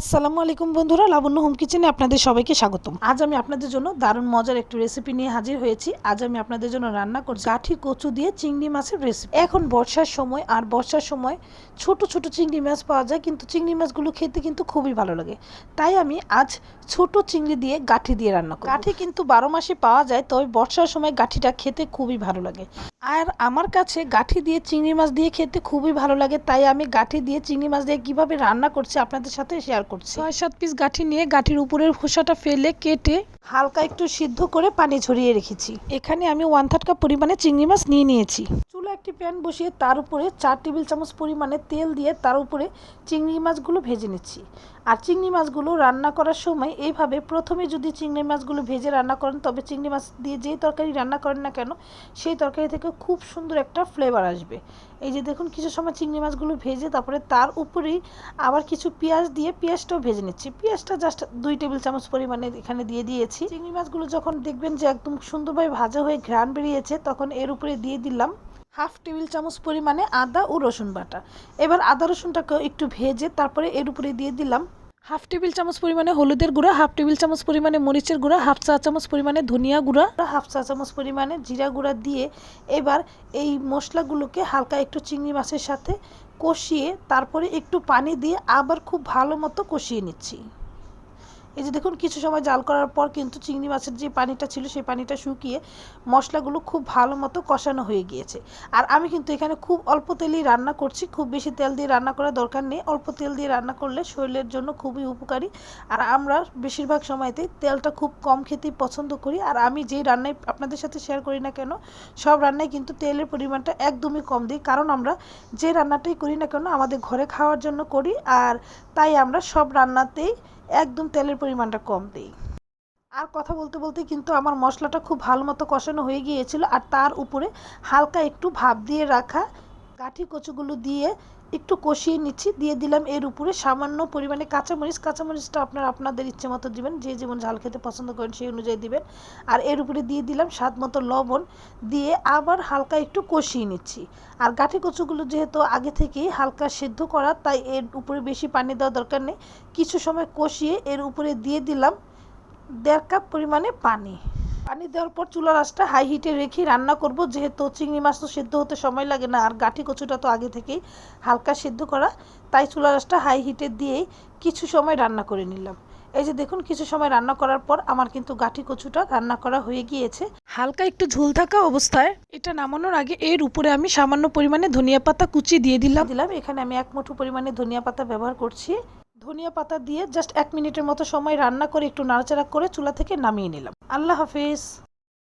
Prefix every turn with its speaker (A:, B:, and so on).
A: আসসালামু আলাইকুম বন্ধুরা, লাবণ্য হোম কিচেনে আপনাদের সবাইকে স্বাগতম। আজ আমি আপনাদের জন্য দারুণ মজার একটি রেসিপি নিয়ে হাজির হয়েছি। আজ আমি আপনাদের জন্য রান্না করছি গাঠি কচু দিয়ে চিংড়ি মাছের রেসিপি এখন বর্ষার সময়, আর বর্ষার সময় ছোট ছোট চিংড়ি মাছ পাওয়া যায়, কিন্তু চিংড়ি মাছগুলো খেতে কিন্তু খুবই ভালো লাগে। তাই আমি আজ ছোট চিংড়ি দিয়ে গাঠি দিয়ে রান্না করি গাঠি কিন্তু বারো মাসে পাওয়া যায়, তবে বর্ষার সময় গাঠিটা খেতে খুবই ভালো লাগে। আর আমার কাছে গাঠি দিয়ে চিংড়ি মাছ দিয়ে খেতে খুবই ভালো লাগে, তাই আমি গাঠি দিয়ে চিংড়ি মাছ দিয়ে কীভাবে রান্না করছি আপনাদের সাথে শেয়ার করছি। ছয় সাত পিস গাঠি নিয়ে গাঠির উপরের খোসাটা ফেলে কেটে হালকা একটু সিদ্ধ করে পানি ঝরিয়ে রেখেছি। এখানে আমি ওয়ান থার্ড কাপ পরিমাণে চিংড়ি মাছ নিয়ে নিয়েছি। চুলা একটি প্যান বসিয়ে তার উপরে চার টেবিল চামচ পরিমাণে তেল দিয়ে তার উপরে চিংড়ি মাছগুলো ভেজে নিচ্ছি। আর চিংড়ি মাছগুলো রান্না করার সময় এইভাবে প্রথমে যদি চিংড়ি মাছগুলো ভেজে রান্না করেন, তবে চিংড়ি মাছ দিয়ে যেই তরকারি রান্না করেন না কেন, সেই তরকারি থেকে খুব সুন্দর একটা ফ্লেভার আসবে। এই যে দেখুন, কিছু সময় চিংড়ি মাছগুলো ভেজে তারপরে তার উপরেই আবার কিছু পেঁয়াজ দিয়ে পেঁয়াজটাও ভেজে নিচ্ছি। পেঁয়াজটা জাস্ট দুই টেবিল চামচ পরিমাণে এখানে দিয়ে দিয়েছি। চিংড়ি মাছগুলো যখন দেখবেন যে একদম সুন্দরভাবে ভাজা হয়ে ঘ্রাণ বেরিয়েছে, তখন এর উপরে দিয়ে দিলাম হাফ টেবিল চামচ পরিমাণে আদা ও রসুন বাটা। এবার আদা রসুনটাকে একটু ভেজে তারপরে এর উপরে দিয়ে দিলাম হাফ টেবিল চামচ পরিমাণে হলুদের গুঁড়া, হাফ টেবিল চামচ পরিমাণে মরিচের গুঁড়া, হাফ চা চামচ পরিমাণে ধনিয়া গুঁড়া, হাফ চা চামচ পরিমাণে জিরা গুঁড়া দিয়ে এবার এই মশলাগুলোকে হালকা একটু চিংড়ি মাছের সাথে কষিয়ে তারপরে একটু পানি দিয়ে আবার খুব ভালো মতো কষিয়ে নিচ্ছি। এই যে দেখুন, কিছু সময় জাল করার পর কিন্তু চিংড়ি মাছের যে পানিটা ছিল, সেই পানিটা শুকিয়ে মশলাগুলো খুব ভালো মতো কষানো হয়ে গিয়েছে। আর আমি কিন্তু এখানে খুব অল্প তেলেই রান্না করছি, খুব বেশি তেল দিয়ে রান্না করার দরকার নেই। অল্প তেল দিয়ে রান্না করলে শরীরের জন্য খুবই উপকারী। আর আমরা বেশিরভাগ সময়তে তেলটা খুব কম খেতেই পছন্দ করি। আর আমি যেই রান্নায় আপনাদের সাথে শেয়ার করি না কেন, সব রান্নায় কিন্তু তেলের পরিমাণটা একদমই কম দিই। কারণ আমরা যে রান্নাটাই করি না কেন, আমাদের ঘরে খাওয়ার জন্য করি। আর তাই আমরা সব রান্নাতেই একদম তেলের পরিমাণটা কম দিই। আর কথা বলতে বলতে কিন্তু আমার মশলাটা খুব ভালো মতো কষানো হয়ে গিয়েছিল আর তার উপরে হালকা একটু ভাপ দিয়ে রাখা কাঠি কচুগুলো দিয়ে একটু কষিয়ে নিচ্ছি, দিয়ে দিলাম এর উপরে সামান্য পরিমাণে কাঁচামরিচ। কাঁচামরিচটা আপনার আপনাদের ইচ্ছে মতো দিবেন, যে যেমন ঝাল খেতে পছন্দ করেন সেই অনুযায়ী দিবেন। আর এর উপরে দিয়ে দিলাম স্বাদ মতো লবণ, দিয়ে আবার হালকা একটু কষিয়ে নিচ্ছি। আর গাঠি কচুগুলো যেহেতু আগে থেকেই হালকা সেদ্ধ করা, তাই এর উপরে বেশি পানি দেওয়ার দরকার নেই। কিছু সময় কষিয়ে এর উপরে দিয়ে দিলাম দেড় কাপ পরিমাণে পানি। পানি দেওয়ার পর চুলার আঁচটা হাই হিটে রেখে রান্না করব। যেহেতু চিংড়ি মাছ তো সেদ্ধ হতে সময় লাগে না আর গাঠি কচুটা তো আগে থেকেই হালকা সেদ্ধ করা তাই চুলার আঁচটা হাই হিটে দিয়েই কিছু সময় রান্না করে নিলাম। এই যে দেখুন কিছু সময় রান্না করার পর আমার কিন্তু গাঠি কচুটা রান্না করা হয়ে গিয়েছে। হালকা একটু ঝোল থাকা অবস্থায় এটা নামানোর আগে এর উপরে আমি সামান্য পরিমাণে ধনিয়া পাতা কুচি দিয়ে দিলাম। দিলাম এখানে আমি এক মুঠো পরিমাণে ধনিয়া পাতা ব্যবহার করছি। ধনিয়া পাতা দিয়ে জাস্ট এক মিনিটের মতো সময় রান্না করে একটু নাড়াচাড়া করে চুলা থেকে নামিয়ে নিলাম। আল্লাহ হাফিজ।